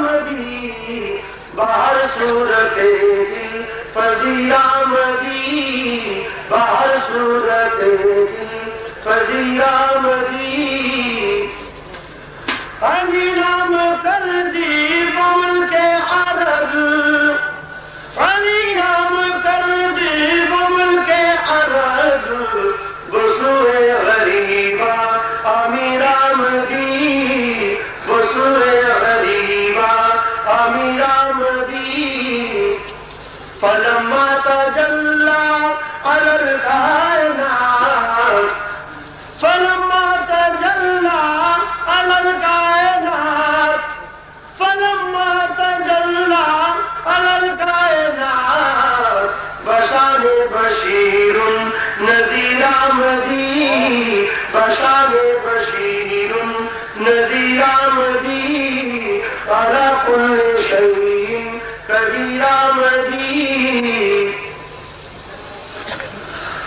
مدی باہر صورت دل فضیرہ مدی باہر صورت دل فضیرہ مدی فلما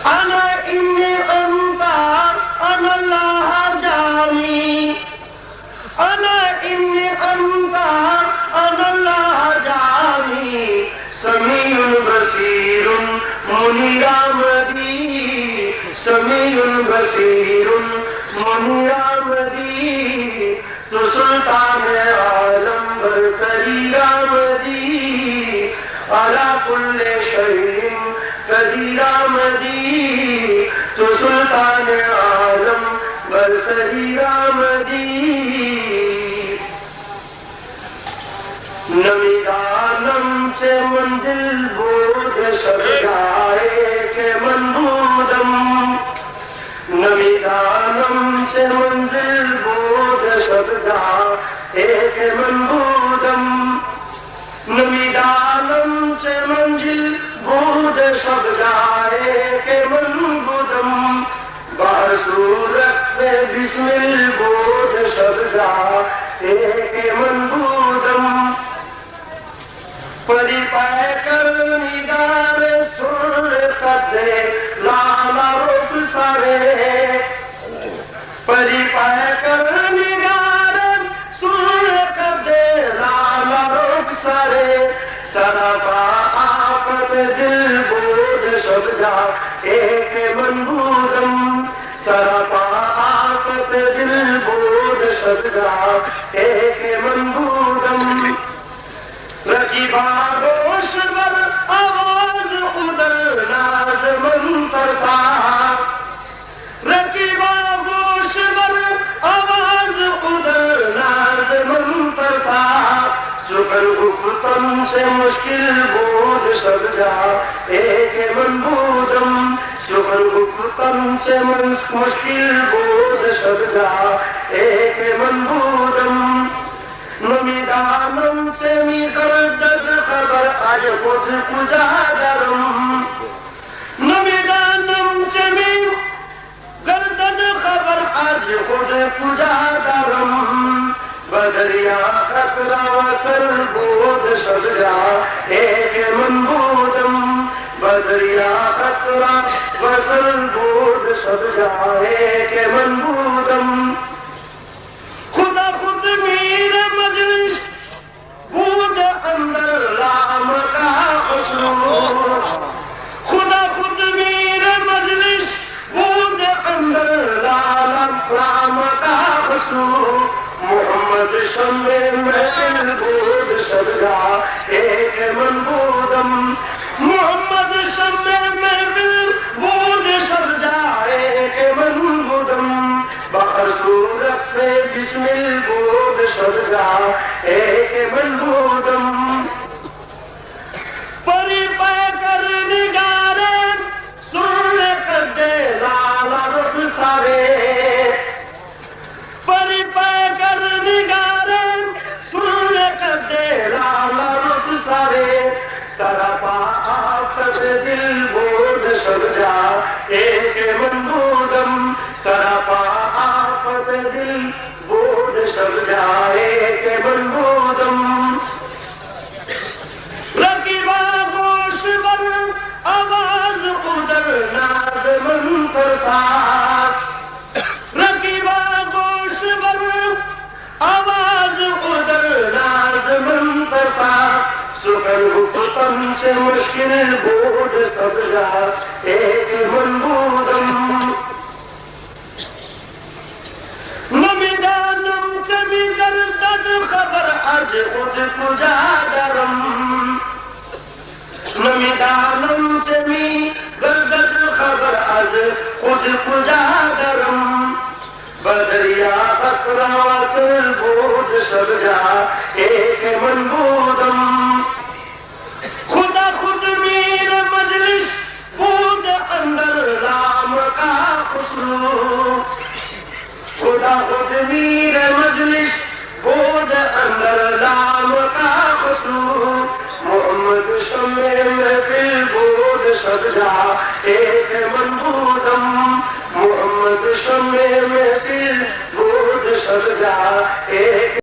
أنا إني أنت أنا الله جامي أنا إني أنت أنا الله جامي سميع بصير منير مدي سميع بصير منير مدي تو سلطان عالم، برسری مدی على كل شيء قدير مدي تو سلطان عالم برسری مدی نمیدانم چه منزل بود شب جائے که من بودم نمیدانم چه منزل بود شب جائے که من بودم نمیدانم چه منزل شب جائے که من بودم بار صورت سے بسمل بود شب جائے که منبودم پری پائے کر نگار سر قدے لالا رخ سارے، پری پائے کر شب ایک منبودم سرپا آپت دل بود شب ایک منبودم رقیبا گوش بر آواز ادر ناز من ترسا رقیبا گوش بر آواز ادر ناز من ترسا سخن گفتم سے مشکل بود شب جا ایک من بودم سخن گفتم سے مشکل بود شب جا ایک من بودم نمیدانم چه می کردد خبر آج خود کجا درم نمیدانم چه می کردد خبر آج خود کجا درم بدریا قطرا و سر بود شب جا بدریا قطرا بود شب جا ایک من خدا خود میر مجلس بود اندر رام کا خسرو خدا خود میر مجلس بود اندر رام رام کا خسرو محمد شم محل بود شبجا ایک من بودم محمد ایک کر نگارے سن کر دے لالا سارے۔ بود جا ایک من بودم سرپا آفت دل بود شب جا ایک من بودم گوش بر، آواز ادر ناز من ترسات تن گفتن سے مشکل بوجھ سب جا ایک منبودم نمیدانم چمی گردد خبر از خود کجا درم نمیدانم چمی گردد خبر از خود کجا درم بدریا خطرہ وصل بود شب جا ایک من بودم خدا خود میر مجلس بود اندر رام کا خسرو خدا خود میر مجلس بود اندر رام کا خسرو محمد شمع محفل بود شب جا ایک من بودم